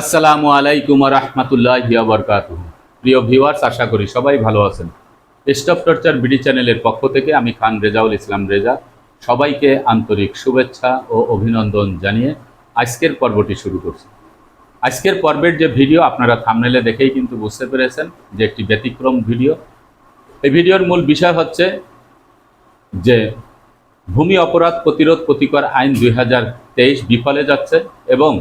আসসালামু আলাইকুম রহমতুল্লাহ বরকাত প্রিয় ভিউয়ার্স, আশা করি সবাই ভালো আছেন। স্টপ টর্চার বিডি চ্যানেলের পক্ষ থেকে আমি খান রেজাউল ইসলাম রেজা সবাইকে আন্তরিক শুভেচ্ছা ও অভিনন্দন জানিয়ে আজকের পর্বটি শুরু করছি। আজকের পর্বের যে ভিডিও আপনারা থামনেলে দেখেই কিন্তু বুঝতে পেরেছেন যে একটি ব্যতিক্রম ভিডিও। এই ভিডিওর মূল বিষয় হচ্ছে যে ভূমি অপরাধ প্রতিরোধ প্রতিকর আইন দুই হাজার তেইশ বিফলে যাচ্ছে এবং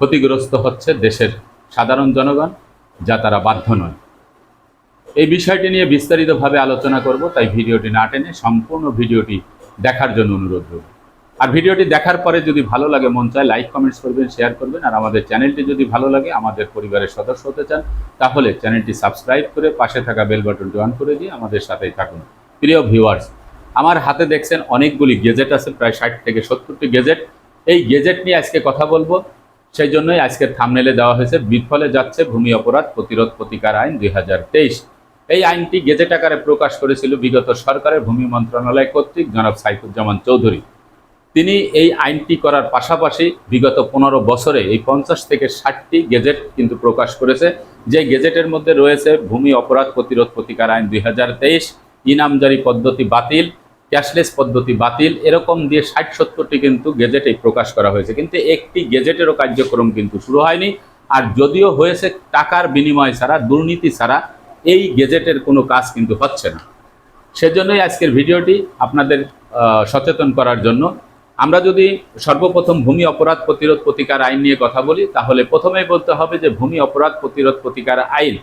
ক্ষতিগ্রস্ত হচ্ছে দেশের সাধারণ জনগণ, যা তারা বাধ্য নয়। এই বিষয়টি নিয়ে বিস্তারিতভাবে আলোচনা করব, তাই ভিডিওটি না টেনে সম্পূর্ণ ভিডিওটি দেখার জন্য অনুরোধ রইল। আর ভিডিওটি দেখার পরে যদি ভালো লাগে, মন চায় লাইক, কমেন্টস করবেন, শেয়ার করবেন। আর আমাদের চ্যানেলটি যদি ভালো লাগে, আমাদের পরিবারের সদস্য হতে চান, তাহলে চ্যানেলটি সাবস্ক্রাইব করে পাশে থাকা বেল বাটনটি অন করে দিয়ে আমাদের সাথেই থাকুন। প্রিয় ভিউয়ার্স, আমার হাতে দেখছেন অনেকগুলি গেজেট আছে, প্রায় ষাট থেকে সত্তরটি গেজেট। এই গেজেট নিয়ে আজকে কথা বলব। সেই জন্যই আজকের থামনেলে দেওয়া হয়েছে বিফলে যাচ্ছে ভূমি অপরাধ প্রতিরোধ প্রতিকার আইন দুই হাজার তেইশ। এই আইনটি গেজেট আকারে প্রকাশ করেছিল বিগত সরকারের ভূমি মন্ত্রণালয় কর্তৃক জনাব সাইফুজ্জামান চৌধুরী। তিনি এই আইনটি করার পাশাপাশি বিগত পনেরো বছরে এই পঞ্চাশ থেকে ষাটটি গেজেট কিন্তু প্রকাশ করেছে, যে গেজেটের মধ্যে রয়েছে ভূমি অপরাধ প্রতিরোধ প্রতিকার আইন দুই ইনামজারি পদ্ধতি বাতিল ক্যাশলেস পদ্ধতি বাতিল। এরকম দিয়ে ষাট সত্তরটি কিন্তু গেজেটে প্রকাশ করা হয়েছে। কিন্তু একটি গেজেটেরও কার্যক্রম কিন্তু শুরু হয়নি। আর যদিও হয়েছে, টাকার বিনিময় ছাড়া, দুর্নীতি ছাড়া এই গেজেটের কোনো কাজ কিন্তু হচ্ছে না। সেজন্যই আজকের ভিডিওটি আপনাদের সচেতন করার জন্য। আমরা যদি সর্বপ্রথম ভূমি অপরাধ প্রতিরোধ প্রতিকার আইন নিয়ে কথা বলি, তাহলে প্রথমেই বলতে হবে যে ভূমি অপরাধ প্রতিরোধ প্রতিকার আইন।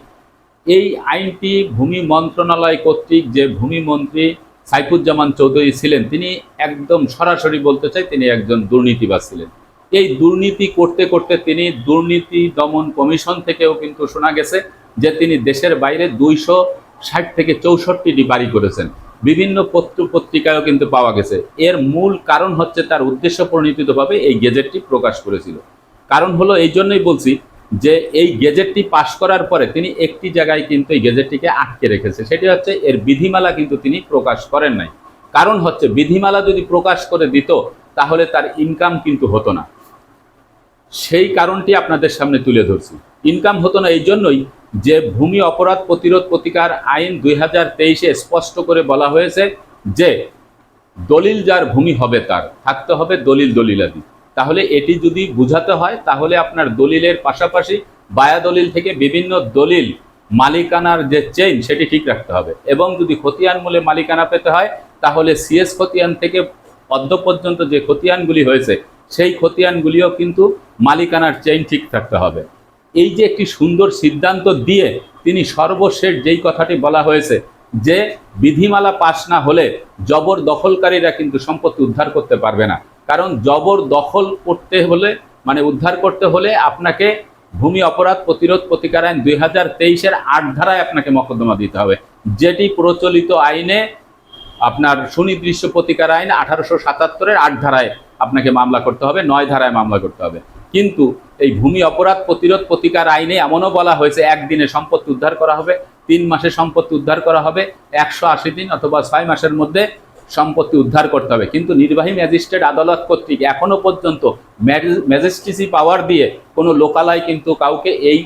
এই আইনটি ভূমি মন্ত্রণালয় কর্তৃক যে ভূমি মন্ত্রী সাইফুজ্জামান চৌধুরী ছিলেন, তিনি একদম সরাসরি বলতে চাই তিনি একজন দুর্নীতিবাজ ছিলেন। এই দুর্নীতি করতে করতে তিনি দুর্নীতি দমন কমিশন থেকেও কিন্তু শোনা গেছে যে তিনি দেশের বাইরে দুইশো ষাট থেকে চৌষট্টিটি বাড়ি করেছেন। বিভিন্ন পত্র পত্রিকায়ও কিন্তু পাওয়া গেছে। এর মূল কারণ হচ্ছে তার উদ্দেশ্য প্রণীতিতভাবে এই গেজেটটি প্রকাশ করেছিল। কারণ হলো এই জন্যই বলছি যে এই গেজেটটি পাশ করার পরে তিনি একটি জায়গায় কিন্তু এই গেজেটটিকে আটকে রেখেছে। সেটি হচ্ছে এর বিধিমালা কিন্তু তিনি প্রকাশ করেন নাই। কারণ হচ্ছে বিধিমালা যদি প্রকাশ করে দিত, তাহলে তার ইনকাম কিন্তু হতো না। সেই কারণটি আপনাদের সামনে তুলে ধরছি। ইনকাম হতো না এই জন্যই যে ভূমি অপরাধ প্রতিরোধ প্রতিকার আইন দুই হাজার তেইশে স্পষ্ট করে বলা হয়েছে যে দলিল যার ভূমি হবে তার, থাকতে হবে দলিল দলিলাদি। তাহলে এটি যদি বুঝাতে হয়, তাহলে আপনার দলিলের পাশাপাশি বায়া দলিল থেকে বিভিন্ন দলিল, মালিকানার যে চেইন সেটি ঠিক রাখতে হবে। এবং যদি খতিয়ান মূলে মালিকানা পেতে হয়, তাহলে সিএস খতিয়ান থেকে অদ্য পর্যন্ত যে খতিয়ানগুলি হয়েছে, সেই খতিয়ানগুলিও কিন্তু মালিকানার চেইন ঠিক থাকতে হবে। এই যে একটি সুন্দর সিদ্ধান্ত দিয়ে তিনি সর্বশেষ যেই কথাটি বলা হয়েছে, যে বিধিমালা পাশ না হলে জবর দখলকারীরা কিন্তু সম্পত্তি উদ্ধার করতে পারবে না। কারণ জবর দখল করতে হলে মানে উদ্ধার করতে হলে আপনাকে ভূমি অপরাধ প্রতিরোধ প্রতিকার আইন দুই হাজার তেইশের আট ধারায় আপনাকে মকদ্দমা দিতে হবে। যেটি প্রচলিত আইনে আপনার সুনির্দিষ্ট প্রতিকার আইন আঠারোশো সাতাত্তরের আট ধারায় আপনাকে মামলা করতে হবে, নয় ধারায় মামলা করতে হবে। কিন্তু এই ভূমি অপরাধ প্রতিরোধ প্রতিকার আইনে এমনও বলা হয়েছে, একদিনে সম্পত্তি উদ্ধার করা হবে, তিন মাসে সম্পত্তি উদ্ধার করা হবে, একশো আশি দিন অথবা ছয় মাসের মধ্যে সম্পত্তি উদ্ধার করতে হবে। কিন্তু নির্বাহী ম্যাজিস্ট্রেট আদালত কর্তৃক এখনও পর্যন্ত ম্যাজিস্ট্রেসি পাওয়ার দিয়ে কোনো লোকালয় কিন্তু কাউকে এই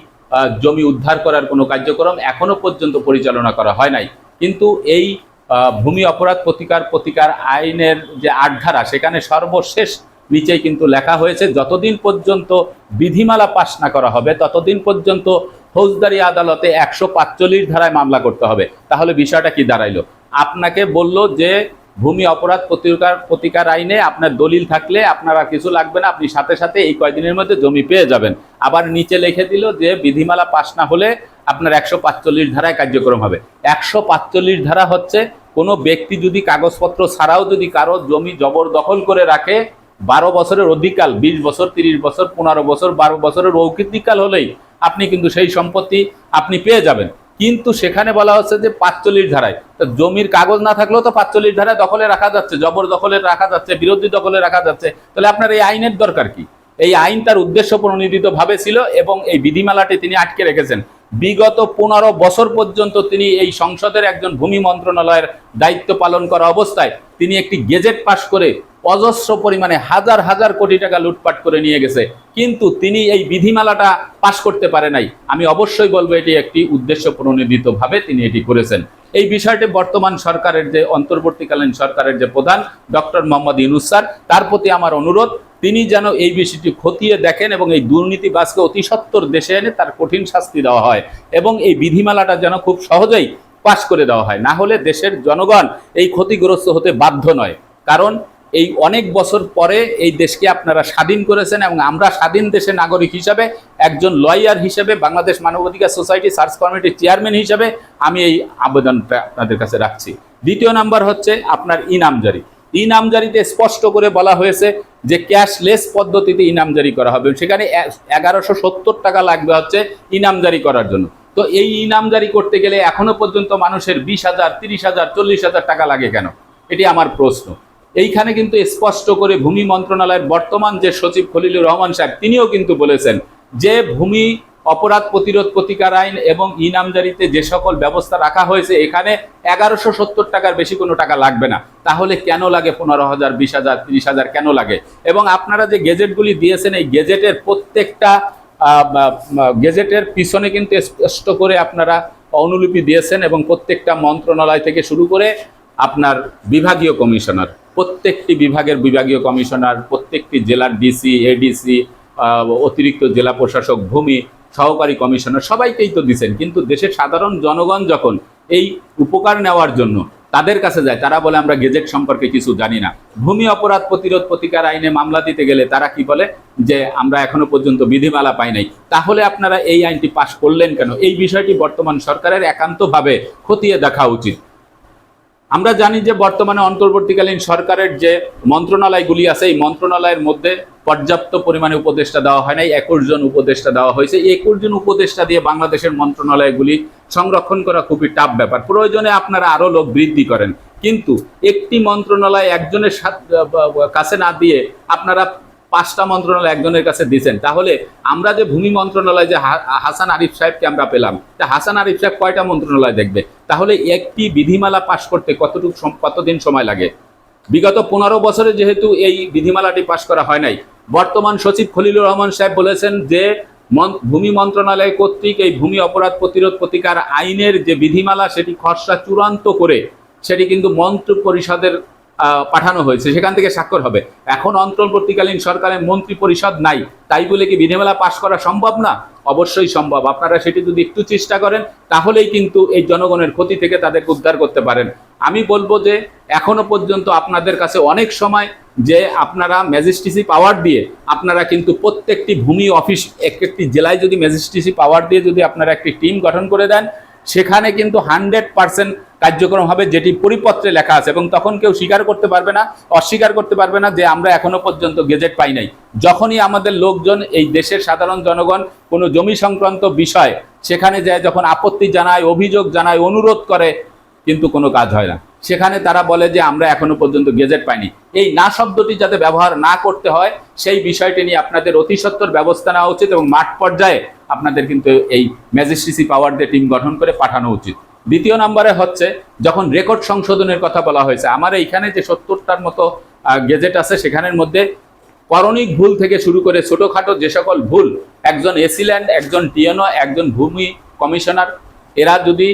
জমি উদ্ধার করার কোনো কার্যক্রম এখনও পর্যন্ত পরিচালনা করা হয় নাই। কিন্তু এই ভূমি অপরাধ প্রতিকার প্রতিকার আইনের যে আটধারা সেখানে সর্বশেষ নিচেই কিন্তু লেখা হয়েছে, যতদিন পর্যন্ত বিধিমালা পাশ না করা হবে, ততদিন পর্যন্ত ফৌজদারি আদালতে একশো ধারায় মামলা করতে হবে। তাহলে বিষয়টা কি দাঁড়াইলো? আপনাকে বলল যে ভূমি অপরাধ প্রতিকার প্রতিকার আইনে আপনার দলিল থাকলে আপনারা কিছু লাগবে না, আপনি সাথে সাথে এই কয়দিনের মধ্যে জমি পেয়ে যাবেন। আবার নিচে লিখে দিল যে বিধিমালা পাশ না হলে আপনার একশো পাঁচচল্লিশ ধারায় কার্যক্রম হবে। একশো পাঁচচল্লিশ ধারা হচ্ছে কোনো ব্যক্তি যদি কাগজপত্র ছাড়াও যদি কারও জমি জবরদখল করে রাখে, বারো বছরের অধিকাল, বিশ বছর, তিরিশ বছর, পনেরো বছর, বারো বছরের অধিকাল হলেই আপনি কিন্তু সেই সম্পত্তি আপনি পেয়ে যাবেন। কিন্তু সেখানে বলা হচ্ছে যে পাঁচচল্লিশ ধারায়। জমির কাগজ না থাকলেও তো পাঁচচল্লিশ ধারায় দখলে রাখা যাচ্ছে, জবর দখলে রাখা যাচ্ছে, বিরোধী দখলে রাখা যাচ্ছে। তাহলে আপনার এই আইনের দরকার কি? এই আইন তার উদ্দেশ্য প্রণোদিতভাবে ছিল এবং এই বিধিমালাটি তিনি আটকে রেখেছেন। বিগত পনেরো বছর পর্যন্ত তিনি এই সংসদের একজন ভূমি মন্ত্রণালয়ের দায়িত্ব পালন করা অবস্থায় তিনি একটি গেজেট পাশ করে অজস্র পরিমাণে হাজার হাজার কোটি টাকা লুটপাট করে নিয়ে গেছে। কিন্তু তিনি এই বিধিমালাটা পাশ করতে পারে নাই। আমি অবশ্যই বলব এটি একটি উদ্দেশ্য প্রণোদিতভাবে তিনি এটি করেছেন। এই বিষয়টি বর্তমান সরকারের যে, অন্তর্বর্তীকালীন সরকারের যে প্রধান ডক্টর মোহাম্মদ ইউনুস স্যার, তার প্রতি আমার অনুরোধ। তিনি যেন এই বিষয়টি খতিয়ে দেখেন এবং এই দুর্নীতিবাজকে অতি সত্বর দেশে এনে তার কঠিন শাস্তি দেওয়া হয় এবং এই বিধিমালাটা যেন খুব সহজেই পাশ করে দেওয়া হয়। না হলে দেশের জনগণ এই ক্ষতিগ্রস্ত হতে বাধ্য নয়। কারণ এই অনেক বছর পরে এই দেশকে আপনারা স্বাধীন করেছেন এবং আমরা স্বাধীন দেশের নাগরিক হিসাবে, একজন লয়ার হিসেবে, বাংলাদেশ মানবাধিকার সোসাইটি সার্চ কমিটির চেয়ারম্যান হিসেবে আমি এই আবেদনটা আপনাদের কাছে রাখছি। দ্বিতীয় নাম্বার হচ্ছে আপনার ইনামজারি ইনামজারিতে স্পষ্ট করে বলা হয়েছে যে ক্যাশলেস পদ্ধতিতে ইনামজারি করা হবে। সেখানে এগারোশো সত্তর টাকা লাগবে হচ্ছে ইনামজারি করার জন্য। তো এই ইনামজারি করতে গেলে এখনও পর্যন্ত মানুষের বিশ হাজার, তিরিশ হাজার, চল্লিশ হাজার টাকা লাগে কেন? এটি আমার প্রশ্ন। এইখানে কিন্তু স্পষ্ট করে ভূমি মন্ত্রণালয়ের বর্তমান যে সচিব খলিলুর রহমান সাহেব, তিনিও কিন্তু বলেছেন যে ভূমি অপরাধ প্রতিরোধ প্রতিকার আইন এবং ইনামজারিতে যে সকল ব্যবস্থা রাখা হয়েছে, এখানে এগারোশো সত্তর টাকার বেশি কোনো টাকা লাগবে না। তাহলে কেন লাগে পনেরো হাজার, বিশ হাজার, তিরিশ হাজার কেন লাগে? এবং আপনারা যে গেজেটগুলি দিয়েছেন, এই গেজেটের প্রত্যেকটা গেজেটের পিছনে কিন্তু স্পষ্ট করে আপনারা অনুলিপি দিয়েছেন এবং প্রত্যেকটা মন্ত্রণালয় থেকে শুরু করে আপনার বিভাগীয় কমিশনার, প্রত্যেকটি বিভাগের বিভাগীয় কমিশনার, প্রত্যেকটি জেলার ডিসি, এডিসি অতিরিক্ত জেলা প্রশাসক, ভূমি সহকারী কমিশনার সবাইকেই তো দিচ্ছেন কিন্তু দেশের সাধারণ জনগণ যখন এই উপকার নেওয়ার জন্য তাদের কাছে যায়, তারা বলে, আমরা গেজেট সম্পর্কে কিছু জানি না। ভূমি অপরাধ প্রতিরোধ প্রতিকার আইনে মামলা দিতে গেলে তারা কি বলে? যে, আমরা এখনও পর্যন্ত বিধিমালা পাই নাই। তাহলে আপনারা এই আইনটি পাশ করলেন কেন? এই বিষয়টি বর্তমান সরকারের একান্তভাবে খতিয়ে দেখা উচিত। আমরা জানি যে বর্তমানে অন্তর্বর্তীকালীন সরকারের যে মন্ত্রণালয়গুলি আছে, এই মন্ত্রণালয়ের মধ্যে পর্যাপ্ত পরিমাণে উপদেষ্টা দেওয়া হয় নাই, একুশ জন উপদেষ্টা দেওয়া হয়েছে। একুশ জন উপদেষ্টা দিয়ে বাংলাদেশের মন্ত্রণালয়গুলি সংরক্ষণ করা খুবই টাফ ব্যাপার। প্রয়োজনে আপনারা আরও লোক বৃদ্ধি করেন। কিন্তু একটি মন্ত্রণালয় একজনের কাছে না দিয়ে আপনারা পাঁচটা মন্ত্রণালয় একজনের কাছে দিয়েছেন তাহলে আমরা যে ভূমি মন্ত্রণালয় যে হাসান আরিফ সাহেবকে আমরা পেলাম, তা হাসান আরিফ সাহেব কয়টা মন্ত্রণালয় দেখবে? তাহলে একটি বিধিমালা পাশ করতে কতটুকু কতদিন সময় লাগে? বিগত পনেরো বছরে যেহেতু এই বিধিমালাটি পাশ করা হয় নাই, বর্তমান সচিব খলিলুর রহমান সাহেব বলেছেন যে ভূমি মন্ত্রণালয় কর্তৃক এই ভূমি অপরাধ প্রতিরোধ প্রতিকার আইনের যে বিধিমালা সেটি খসড়া চূড়ান্ত করে সেটি কিন্তু মন্ত্রী পরিষদের পাঠানো হয়েছে, সেখান থেকে স্বাক্ষর হবে। এখন অন্তর্বর্তীকালীন সরকারের মন্ত্রী পরিষদ নাই, তাই বলে কি বিধিমালা পাশ করা সম্ভব না? অবশ্যই সম্ভব। আপনারা সেটি যদি একটু চেষ্টা করেন, তাহলেই কিন্তু এই জনগণের ক্ষতি থেকে তাদেরকে উদ্ধার করতে পারেন। আমি বলব যে এখনও পর্যন্ত আপনাদের কাছে অনেক সময় যে আপনারা ম্যাজিস্ট্রেসি পাওয়ার দিয়ে আপনারা কিন্তু প্রত্যেকটি ভূমি অফিস এক একটি জেলায় যদি ম্যাজিস্ট্রেসি পাওয়ার দিয়ে যদি আপনারা একটি টিম গঠন করে দেন, সেখানে কিন্তু হান্ড্রেড পার্সেন্ট কার্যক্রম হবে যেটি পরিপত্রে লেখা আছে এবং তখন কেউ স্বীকার করতে পারবে না, অস্বীকার করতে পারবে না যে আমরা এখনও পর্যন্ত গেজেট পাই নাই। যখনই আমাদের লোকজন, এই দেশের সাধারণ জনগণ কোনো জমি সংক্রান্ত বিষয়, সেখানে যায় যখন আপত্তি জানায়, অভিযোগ জানায়, অনুরোধ করে কিন্তু কোনো কাজ হয় না। সেখানে তারা বলে যে, আমরা এখনও পর্যন্ত গেজেট পাইনি। এই না শব্দটি যাতে ব্যবহার না করতে হয়, সেই বিষয়টি নিয়ে আপনাদের অতি সত্তর ব্যবস্থা নেওয়া উচিত এবং মাঠ পর্যায়ে আপনাদের কিন্তু এই ম্যাজিস্ট্রেসি পাওয়ার দিয়ে টিম গঠন করে পাঠানো উচিত। দ্বিতীয় নম্বরে হচ্ছে, যখন রেকর্ড সংশোধনের কথা বলা হয়েছে, আমার এইখানে যে সত্তরটার মতো গেজেট আছে, সেখানের মধ্যে করণিক ভুল থেকে শুরু করে ছোটোখাটো যে সকল ভুল, একজন এসিল্যান্ড একজন টিএনও, একজন ভূমি কমিশনার, এরা যদি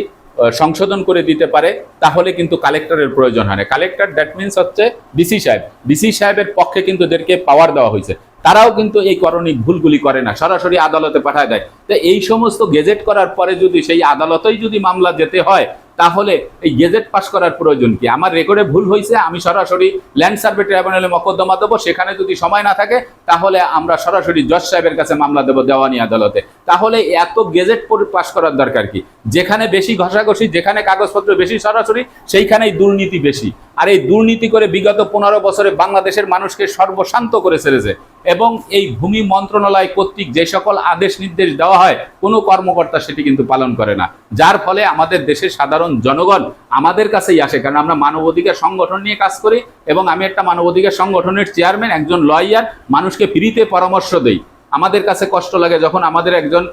সংশোধন করে দিতে পারে, তাহলে কিন্তু কালেক্টরের প্রয়োজন হয় না। কালেক্টর দ্যাট মিনস হচ্ছে ডিসি সাহেব। ডিসি সাহেবের পক্ষে কিন্তু এদেরকে পাওয়ার দেওয়া হয়েছে। তারাও কিন্তু এই করণিক ভুলগুলি করে না, সরাসরি আদালতে পাঠায় দেয়। তো এই সমস্ত গেজেট করার পরে যদি সেই আদালতেই যদি মামলা যেতে হয় তাহলে এই গেজেট পাস করার প্রয়োজন কি? আমার রেকর্ডে ভুল হয়েছে আমি সরাসরি ল্যান্ড সার্ভে ট্রাইব্যুনালে মকদ্দমা দেবো, সেখানে যদি সময় না থাকে, তাহলে আমরা সরাসরি জজ সাহেবের কাছে মামলা দেবো দেওয়ানি আদালতে। তাহলে এত গেজেট পাস করার দরকার কি? যেখানে বেশি ঘষাঘষি, যেখানে কাগজপত্র বেশি সরাসরি, সেইখানেই দুর্নীতি বেশি। আর এই দুর্নীতি করে বিগত পনেরো বছরে বাংলাদেশের মানুষকে সর্বশান্ত করে ছেড়েছে এবং এই ভূমি মন্ত্রণালয় কর্তৃক যে সকল আদেশ নির্দেশ দেওয়া হয়, কোনো কর্মকর্তা সেটি কিন্তু পালন করে না। যার ফলে আমাদের দেশের সাধারণ জনগণ আমাদের কাছেই আসে। কারণ আমরা মানবাধিকার সংগঠন নিয়ে কাজ করি এবং আমি একটা মানবাধিকার সংগঠনের চেয়ারম্যান, একজন লয়ার, মানুষকে ফ্রিতে পরামর্শ দেই। আমাদের কাছে কষ্ট লাগে যখন আমাদের একজন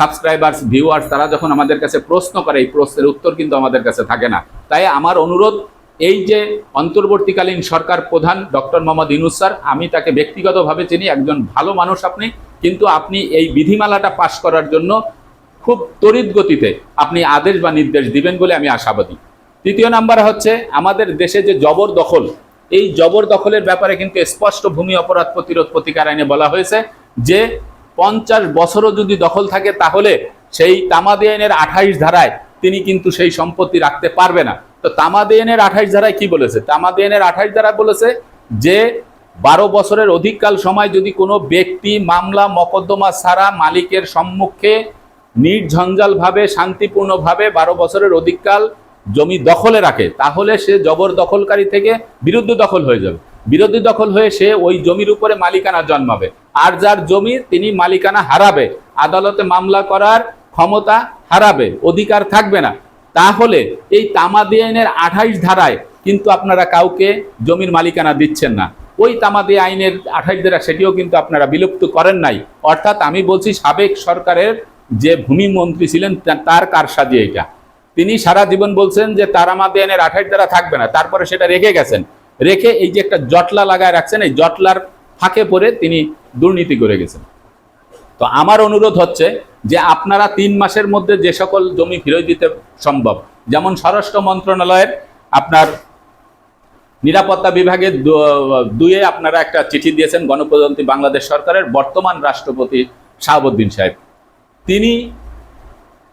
সাবস্ক্রাইবার্স ভিউয়ার্স তারা যখন আমাদের কাছে প্রশ্ন করে, এই প্রশ্নের উত্তর কিন্তু আমাদের কাছে থাকে না। তাই আমার অনুরোধ এই যে অন্তর্বর্তীকালীন সরকার প্রধান ডক্টর মোহাম্মদ ইনুস স্যার, আমি তাকে ব্যক্তিগতভাবে চিনি, একজন ভালো মানুষ আপনি, কিন্তু আপনি এই বিধিমালাটা পাশ করার জন্য খুব তড়িৎ গতিতে আপনি আদেশ বা নির্দেশ দিবেন বলে আমি আশাবাদী। তৃতীয় নাম্বার হচ্ছে, আমাদের দেশে যে জবরদখল এই জবরদখলের ব্যাপারে কিন্তু স্পষ্ট ভূমি অপরাধ প্রতিরোধ প্রতিকার আইনে বলা হয়েছে যে পঞ্চাশ বছরও যদি দখল থাকে তাহলে সেই তামাদি আইনের আঠাইশ ধারায় তিনি কিন্তু সেই সম্পত্তি রাখতে পারবে না। তো তামাদি আইনের আঠাইশ ধারায় কি বলেছে? তামাদি আইনের আঠাইশ ধারা বলেছে যে বারো বছরের অধিককাল সময় যদি কোনো ব্যক্তি মামলা, মকদ্দমা ছাড়া মালিকের সম্মুখে নির্ঝঞ্ঝালভাবে, শান্তিপূর্ণভাবে বারো বছরের অধিককাল জমি দখলে রাখে, তাহলে সে জবর দখলকারী থেকে বিরুদ্ধ দখল হয়ে যাবে। বিরোধী দখল হয়ে সে ওই জমির উপরে মালিকানা জন্মাবে। আর যার জমি তিনি মালিকানা হারাবে, আদালতে মামলা করার ক্ষমতা হারাবে, অধিকার থাকবে না। তাহলে এই তামাদি আইনের আঠাইশ ধারায় কিন্তু আপনারা কাউকে জমির মালিকানা দিচ্ছেন না। ওই তামাদি আইনের আঠাইশ ধারা সেটিও কিন্তু আপনারা বিলুপ্ত করেন নাই। অর্থাৎ আমি বলছি সাবেক সরকারের যে ভূমি মন্ত্রী ছিলেন তার কারসাজি এটা তিনি সারা জীবন বলছেন যে তারামাদি আইনের আঠাইশ ধারা থাকবে না, তারপরে সেটা রেখে গেছেন। রেখে এই যে একটা জটলা লাগায় রাখছেন, এই জটলার ফাঁকে পড়ে তিনি দুর্নীতি করে গেছেন। তো আমার অনুরোধ হচ্ছে যে আপনারা তিন মাসের মধ্যে যে সকল জমি ফেরত দিতে সম্ভব, যেমন স্বরাষ্ট্র মন্ত্রণালয়ের আপনার নিরাপত্তা বিভাগে দুয়ে আপনারা একটা চিঠি দিয়েছেন গণপ্রজাতন্ত্রী বাংলাদেশ সরকারের বর্তমান রাষ্ট্রপতি শাহাবুদ্দিন সাহেব। তিনি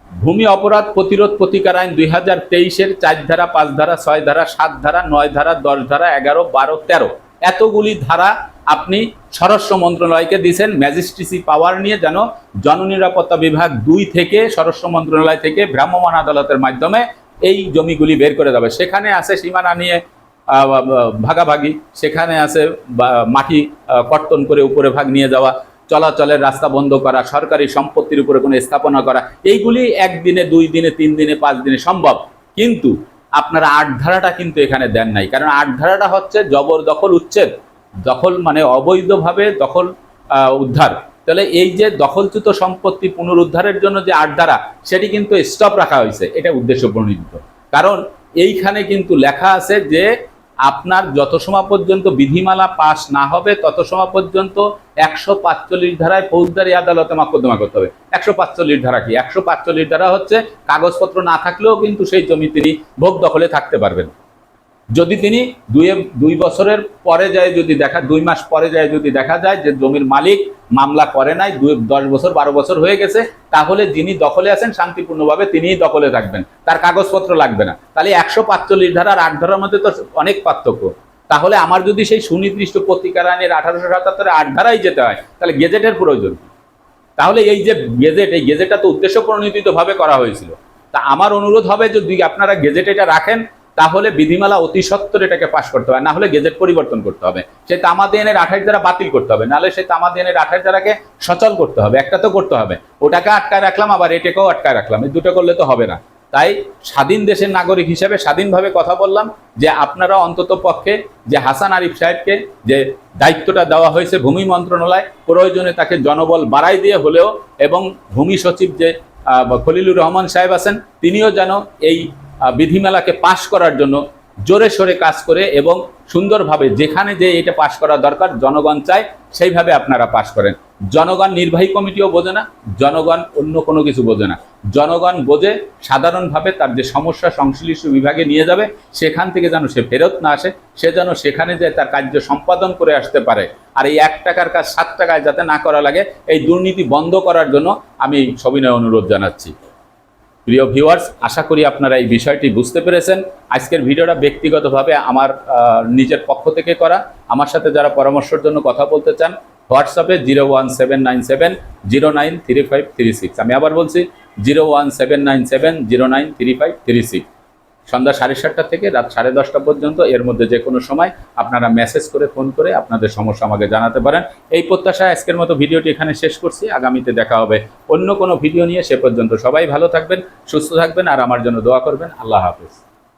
ভূমি অপরাধ প্রতিরোধ প্রতিকার আইন দুই হাজার তেইশের চার ধারা, পাঁচ ধারা, ছয় ধারা, সাত ধারা, নয় ধারা, দশ ধারা, এগারো, বারো, তেরো, এতগুলি ধারা আপনি স্বরাষ্ট্র মন্ত্রণালয়কে দিয়েছেন, ম্যাজিস্ট্রেসি পাওয়ার নিয়ে যেন জননিরাপত্তা বিভাগ দুই থেকে স্বরাষ্ট্র মন্ত্রণালয় থেকে ভ্রাম্যমাণ আদালতের মাধ্যমে এই জমিগুলি বের করে দেবে। সেখানে আছে সীমানা নিয়ে ভাগাভাগি, সেখানে আছে মাটি কর্তন করে উপরে ভাগ নিয়ে যাওয়া, চলাচলের রাস্তা বন্ধ করা, সরকারি সম্পত্তির উপরে কোনো স্থাপনা করা, এইগুলি একদিনে, দুই দিনে, তিন দিনে, পাঁচ দিনে সম্ভব। কিন্তু আপনারা আট ধারাটা কিন্তু এখানে দেন নাই। কারণ আট ধারাটা হচ্ছে জবরদখল উচ্ছেদ। দখল মানে অবৈধভাবে দখল উদ্ধার। তাহলে এই যে দখলচ্যুত সম্পত্তি পুনরুদ্ধারের জন্য যে আট ধারা, সেটি কিন্তু স্টপ রাখা হয়েছে। এটা উদ্দেশ্য প্রণীত কারণ এইখানে কিন্তু লেখা আছে যে আপনার যত সময় পর্যন্ত বিধিমালা পাশ না হবে, তত সময় পর্যন্ত একশো পাঁচচল্লিশ ধারায় ফৌজদারি আদালতে মকদ্দমা করতে হবে। একশো পাঁচচল্লিশ ধারা কি? একশো পাঁচচল্লিশ ধারা হচ্ছে কাগজপত্র না থাকলেও কিন্তু সেই জমি তিনি ভোগ দখলে থাকতে পারবেন। যদি তিনি দুই দুই বছরের পরে যায় যদি দেখা, দুই মাস পরে যায় যদি দেখা যায় যে জমির মালিক মামলা করে নাই, দুই, দশ বছর, বারো বছর হয়ে গেছে, তাহলে যিনি দখলে আছেন শান্তিপূর্ণভাবে তিনিই দখলে থাকবেন। তার কাগজপত্র লাগবে না। তাহলে একশো পাঁচচল্লিশ ধারা আর আট ধারার মধ্যে তো অনেক পার্থক্য। তাহলে আমার যদি সেই সুনির্দিষ্ট পত্রিকার আইনের আঠারোশো সাতাত্তরে আট ধারায় যেতে হয়, তাহলে গেজেটের প্রয়োজন তাহলে এই যে গেজেট, এই গেজেটটা তো উদ্দেশ্য প্রণোদিতভাবে করা হয়েছিল। তা আমার অনুরোধ হবে যদি আপনারা গেজেট এটা রাখেন তাহলে বিধিমালা অতি সত্বর এটাকে পাশ করতে হবে না হলে গেজেট পরিবর্তন করতে হবে। সেই তামাদিয়ানের আঠাশ দ্বারা বাতিল করতে হবে, নাহলে সেই তামাদিয়ানের আঠাশ দ্বারাকে সচল করতে হবে, একটা তো করতে হবে। ওটাকে আটকায় রাখলাম, আবার এটাকেও আটকায় রাখলাম, এই দুটো করলে তো হবে না। তাই স্বাধীন দেশের নাগরিক হিসেবে স্বাধীনভাবে কথা বললাম, যে আপনারা অন্তত পক্ষে যে হাসান আরিফ সাহেবকে যে দায়িত্বটা দেওয়া হয়েছে ভূমি মন্ত্রণালয়, প্রয়োজনে তাকে জনবল বাড়াই দিয়ে হলেও এবং ভূমি সচিব যে খলিলুর রহমান সাহেব আছেন, তিনিও যেন এই বিধিমালাকে পাশ করার জন্য জোরে সোরে কাজ করে এবং সুন্দরভাবে যেখানে যে এটা পাশ করা দরকার, জনগণ চায় সেইভাবে আপনারা পাশ করেন। জনগণ নির্বাহী কমিটিও বোঝে না, জনগণ অন্য কোনো কিছু বোঝে না। জনগণ বোঝে সাধারণভাবে তার যে সমস্যা সংশ্লিষ্ট বিভাগে নিয়ে যাবে, সেখান থেকে যেন সে ফেরত না আসে, সে যেন সেখানে যে তার কার্য সম্পাদন করে আসতে পারে। আর এই এক টাকার কাজ সাত টাকায় যাতে না করা লাগে, এই দুর্নীতি বন্ধ করার জন্য আমি সবিনয় অনুরোধ জানাচ্ছি। প্রিয় ভিউয়ার্স আশা করি আপনারা এই বিষয়টি বুঝতে পেরেছেন। আজকের ভিডিওটা ব্যক্তিগতভাবে আমার নিজের পক্ষ থেকে করা। আমার সাথে যারা পরামর্শের জন্য কথা বলতে চান হোয়াটসঅ্যাপে zero one seven nine seven zero nine three five three six আমি আবার বলছি zero one seven nine seven zero nine three five three six সন্ধ্যা সাড়ে সাতটা থেকে রাত সাড়ে দশটা পর্যন্ত এর মধ্যে যে কোনো সময় আপনারা মেসেজ করে ফোন করে আপনাদের সমস্যা আমাকে জানাতে পারেন। এই প্রত্যাশা আজকের মতো ভিডিওটি এখানে শেষ করছি। আগামীতে দেখা হবে অন্য কোনো ভিডিও নিয়ে। সে পর্যন্ত সবাই ভালো থাকবেন, সুস্থ থাকবেন আর আমার জন্য দোয়া করবেন। আল্লাহ হাফিজ।